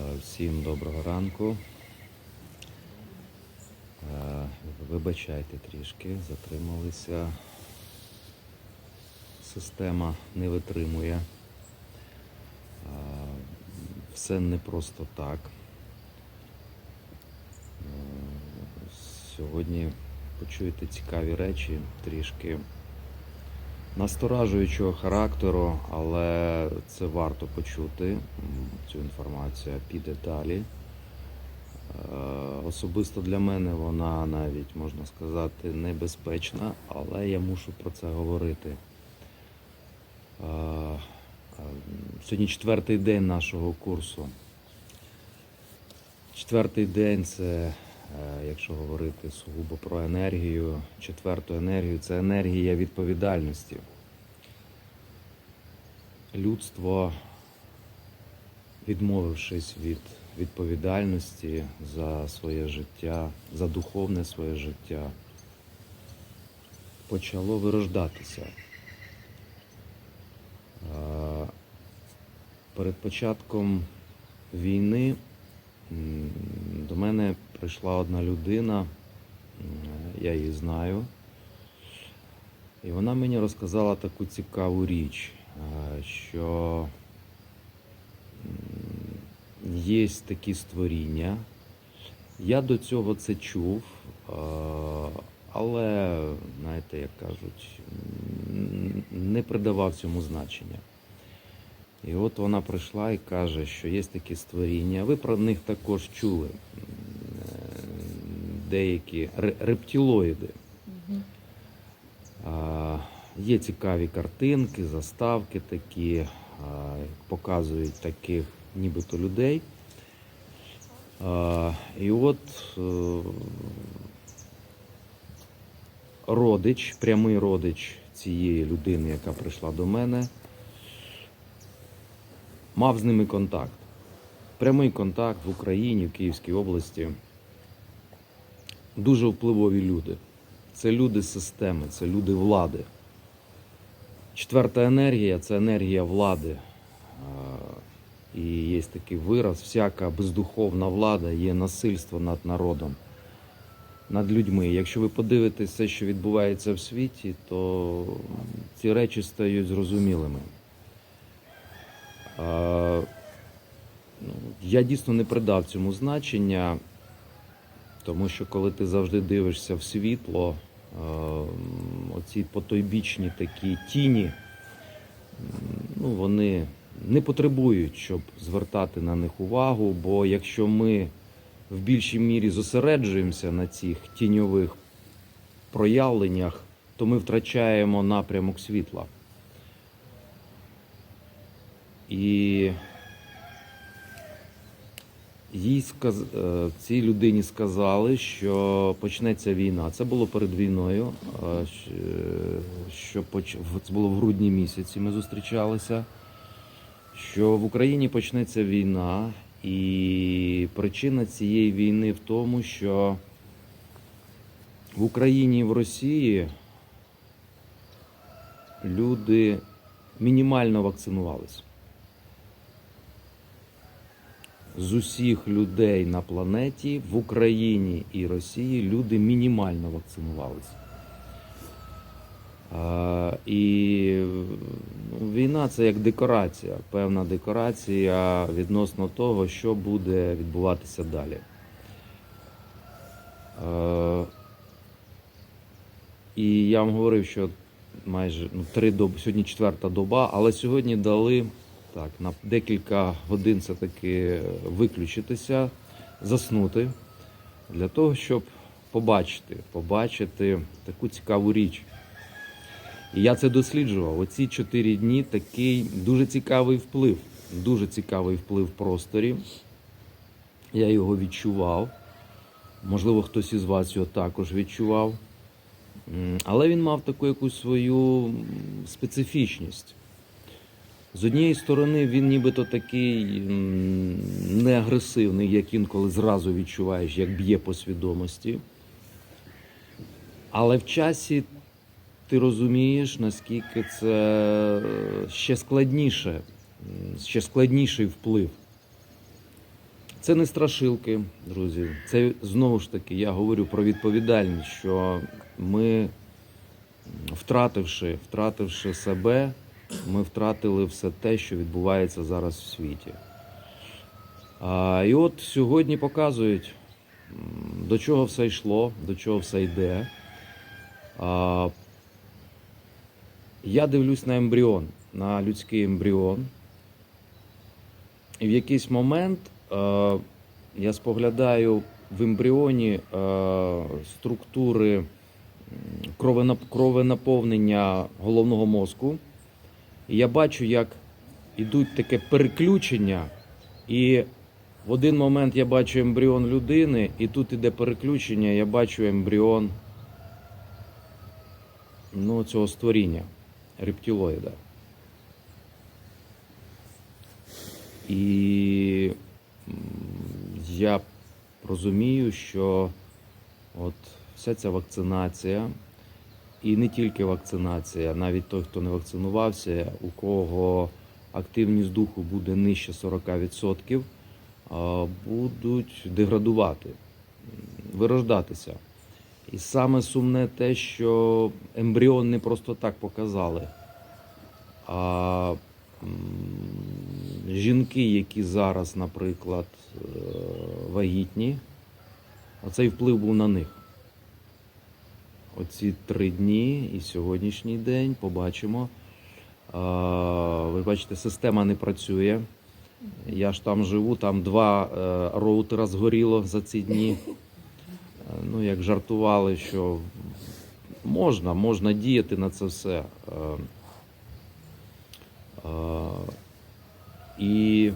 Е, Всім доброго ранку. Е, Вибачайте трішки, затрималися. Система не витримує. Е, Все не просто так. Сьогодні почуєте цікаві речі, трішки насторажуючого характеру, але це варто почути. Цю інформацію піде далі. Е, Особисто для мене вона навіть можна сказати небезпечна, але я мушу про це говорити. Е, Сьогодні четвертий день нашого курсу. Четвертий день це, якщо говорити сугубо про енергію, четверту енергію це енергія відповідальності. Людство, відмовившись від відповідальності за своє життя, за духовне своє життя, почало вирождатися. Е, Перед початком війни до мене прийшла одна людина, я її знаю, і вона мені розказала таку цікаву річ, що є такі створіння. Я до цього це чув, але, знаєте, як кажуть, не придавав цьому значення. І от вона прийшла і каже, що є такі створіння. Ви про них також чули. Деякі ре- рептилоїди. А, Є цікаві картинки, заставки такі, а, показують таких нібито людей. А, І от е, родич, прямий родич цієї людини, яка прийшла до мене, мав з ними контакт. Прямий контакт в Україні, в Київській області. Дуже впливові люди. Це люди системи, це люди влади. Четверта енергія це енергія влади. І є такий вираз: всяка бездуховна влада є насильство над народом, над людьми. Якщо ви подивитесь все, що відбувається в світі, то ці речі стають зрозумілими. А, ну, Я дійсно не придав цьому значення, тому що коли ти завжди дивишся в світло, е, оці потойбічні такі тіні, ну, вони не потребують, щоб звертати на них увагу, бо якщо ми в більшій мірі зосереджуємося на цих тіньових проявленнях, то ми втрачаємо напрямок світла. І їй сказ... е, цій людині сказали, що почнеться війна. Це було перед війною. е, е, Що поч... це було в грудні місяці. Ми зустрічалися. Що в Україні почнеться війна, і причина цієї війни в тому, що в Україні і в Росії люди мінімально вакцинувалися. З усіх людей на планеті в Україні і Росії люди мінімально вакцинувалися. І ну, війна це як декорація, певна декорація відносно того, що буде відбуватися далі. І я вам говорив, що майже ну, три доби, сьогодні четверта доба, але сьогодні дали так, на декілька годин все-таки виключитися, заснути, для того, щоб побачити, побачити таку цікаву річ. І я це досліджував. Оці чотири дні такий дуже цікавий вплив. Дуже цікавий вплив в просторі. Я його відчував. Можливо, хтось із вас його також відчував. Але він мав таку якусь свою специфічність. З однієї сторони, він нібито такий м, не агресивний, як інколи зразу відчуваєш, як б'є по свідомості. Але в часі ти розумієш, наскільки це е, ще складніше, ще складніший вплив. Це не страшилки, друзі. Це знову ж таки я говорю про відповідальність, що ми, втративши, втративши себе, ми втратили все те, що відбувається зараз в світі. А, і от сьогодні показують, до чого все йшло, до чого все йде. А, я дивлюсь на ембріон, на людський ембріон. І в якийсь момент е, я споглядаю в ембріоні е, структури м, кровенап- кровонаповнення головного мозку. І я бачу, як ідуть таке переключення, і в один момент я бачу ембріон людини, і тут іде переключення, я бачу ембріон ну, цього створіння, рептилоїда. І я розумію, що от вся ця вакцинація, і не тільки вакцинація, навіть той, хто не вакцинувався, у кого активність духу буде нижче 40%, будуть деградувати, вирождатися. І саме сумне те, що ембріон не просто так показали. А жінки, які зараз, наприклад, е, вагітні, оцей вплив був на них. Оці три дні і сьогоднішній день побачимо. Ви бачите, система не працює. Я ж там живу, там два е, роутера згоріло за ці дні. Ну, як жартували, що можна, можна діяти на це все. Е, е, І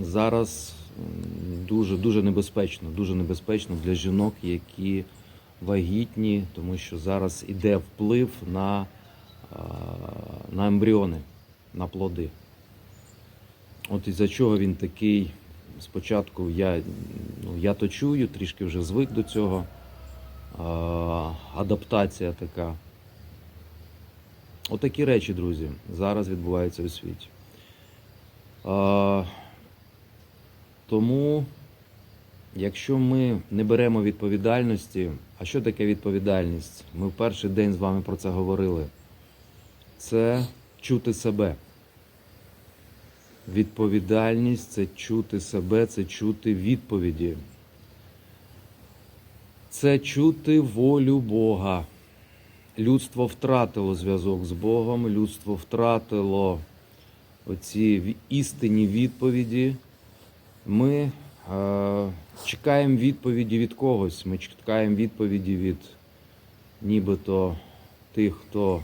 зараз дуже, дуже небезпечно, дуже небезпечно для жінок, які вагітні, тому що зараз іде вплив на, на ембріони, на плоди. От із-за чого він такий. Спочатку я, ну, я то чую, трішки вже звик до цього. А, адаптація така. Отакі речі, друзі, зараз відбуваються у світі. А, тому, якщо ми не беремо відповідальності, а що таке відповідальність? Ми в перший день з вами про це говорили. Це чути себе. Відповідальність це чути себе, це чути відповіді. Це чути волю Бога. Людство втратило зв'язок з Богом, людство втратило оці істинні відповіді. Ми е, чекаємо відповіді від когось. Ми чекаємо відповіді від нібито тих, хто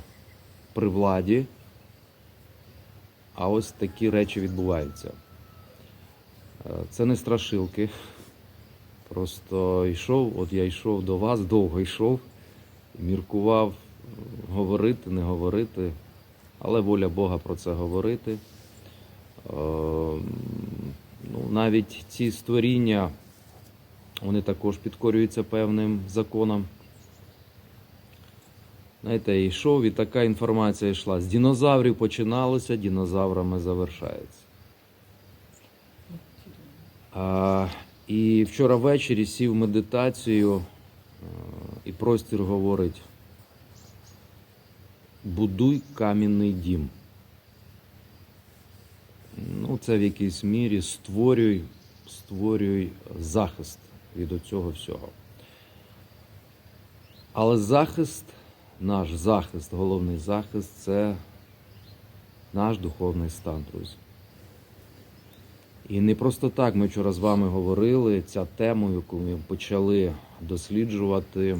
при владі. А ось такі речі відбуваються. Е, Це не страшилки. Просто йшов, от я йшов до вас, довго йшов, міркував говорити, не говорити, але воля Бога про це говорити. Е, Ну, навіть ці створіння, вони також підкорюються певним законам. Знаєте, йшов і така інформація йшла. З динозаврів починалося, динозаврами завершається. А, і вчора ввечері сів медитацію, е, і простір говорить: будуй кам'яний дім. Ну, це в якійсь мірі створюй, створюй захист від оцього всього. Але захист, наш захист, головний захист це наш духовний стан, друзі. І не просто так ми вчора з вами говорили ця тема, яку ми почали досліджувати,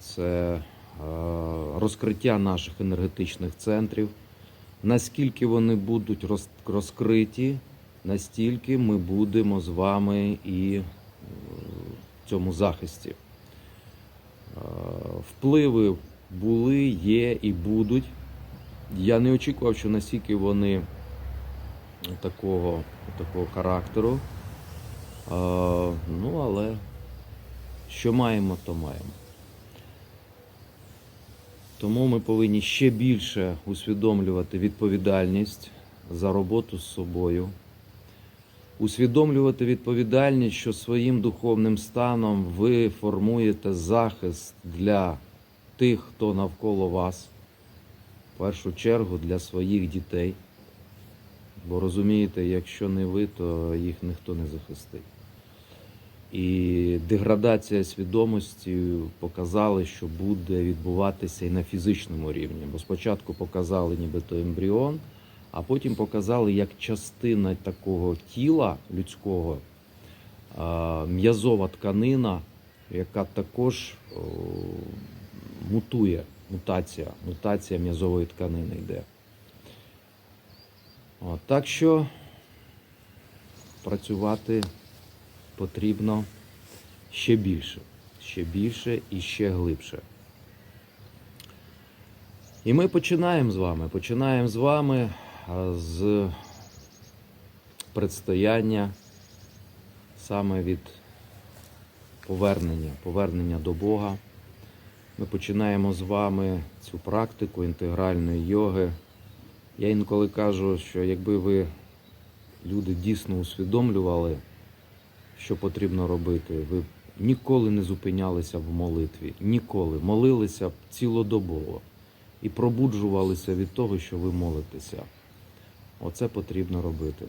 це е, розкриття наших енергетичних центрів. Наскільки вони будуть розкриті, настільки ми будемо з вами і е, в цьому захисті. Е, Впливи були, є і будуть. Я не очікував, що настільки вони такого, такого характеру. Е, Ну, але що маємо, то маємо. Тому ми повинні ще більше усвідомлювати відповідальність за роботу з собою, усвідомлювати відповідальність, що своїм духовним станом ви формуєте захист для тих, хто навколо вас, в першу чергу для своїх дітей. Бо розумієте, якщо не ви, то їх ніхто не захистить. І деградація свідомості показала, що буде відбуватися і на фізичному рівні. Бо спочатку показали нібито ембріон, а потім показали, як частина такого тіла людського, м'язова тканина, яка також мутує, мутація, мутація м'язової тканини йде. От, так що працювати потрібно ще більше, ще більше і ще глибше. І ми починаємо з вами. Починаємо з вами з предстояння саме від повернення, повернення до Бога. Ми починаємо з вами цю практику інтегральної йоги. Я інколи кажу, що якби ви люди дійсно усвідомлювали, що потрібно робити, ви ніколи не зупинялися в молитві, ніколи молилися цілодобово і пробуджувалися від того, що ви молитеся. Оце потрібно робити.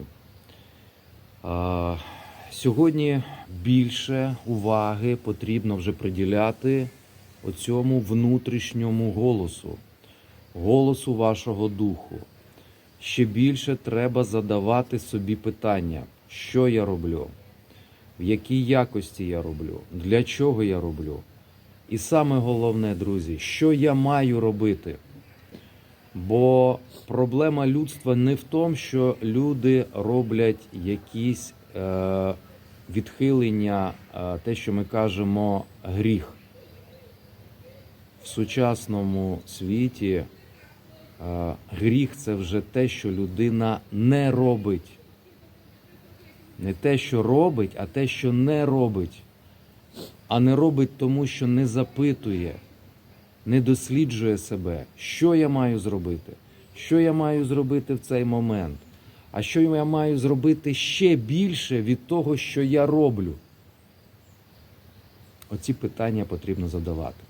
А, сьогодні більше уваги потрібно вже приділяти оцьому внутрішньому голосу, голосу вашого духу. Ще більше треба задавати собі питання, що я роблю, в якій якості я роблю, для чого я роблю. І саме головне, друзі, що я маю робити. Бо проблема людства не в тому, що люди роблять якісь е, відхилення, е, те, що ми кажемо, гріх. В сучасному світі е, гріх це вже те, що людина не робить. Не те, що робить, а те, що не робить. А не робить тому, що не запитує, не досліджує себе, що я маю зробити, що я маю зробити в цей момент, а що я маю зробити ще більше від того, що я роблю. Оці питання потрібно задавати.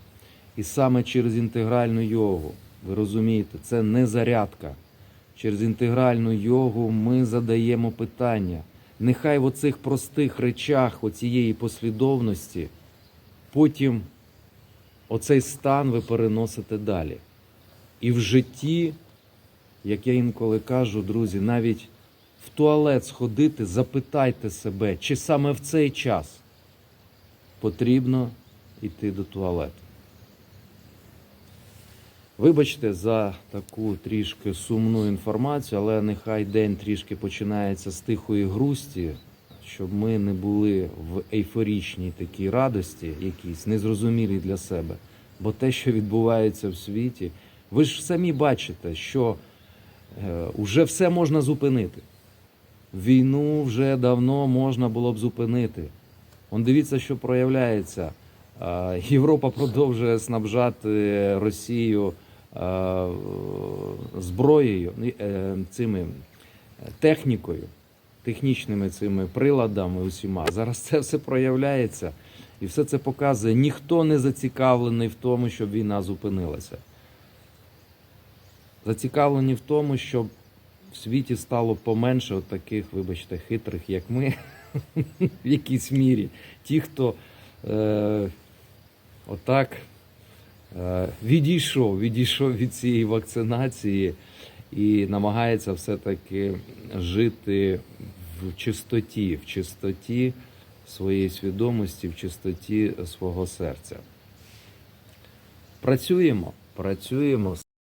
І саме через інтегральну йогу, ви розумієте, це не зарядка. Через інтегральну йогу ми задаємо питання. Нехай в оцих простих речах, оцієї послідовності, потім оцей стан ви переносите далі. І в житті, як я інколи кажу, друзі, навіть в туалет сходити, запитайте себе, чи саме в цей час потрібно йти до туалету. Вибачте за таку трішки сумну інформацію, але нехай день трішки починається з тихої грусті, щоб ми не були в ейфорічній такій радості, якійсь незрозумілій для себе. Бо те, що відбувається в світі, ви ж самі бачите, що е, вже все можна зупинити. Війну вже давно можна було б зупинити. Он дивіться, що проявляється. Європа продовжує снабжати Росію зброєю, ну, е, цими е, технікою, технічними цими приладами усіма. Зараз це все проявляється і все це показує. Ніхто не зацікавлений в тому, щоб війна зупинилася. Зацікавлені в тому, щоб в світі стало поменше от таких, вибачте, хитрих, як ми, в якійсь мірі. Ті, хто е, отак е, відійшов, відійшов від цієї вакцинації і намагається все-таки жити в чистоті, в чистоті своєї свідомості, в чистоті свого серця. Працюємо, працюємо.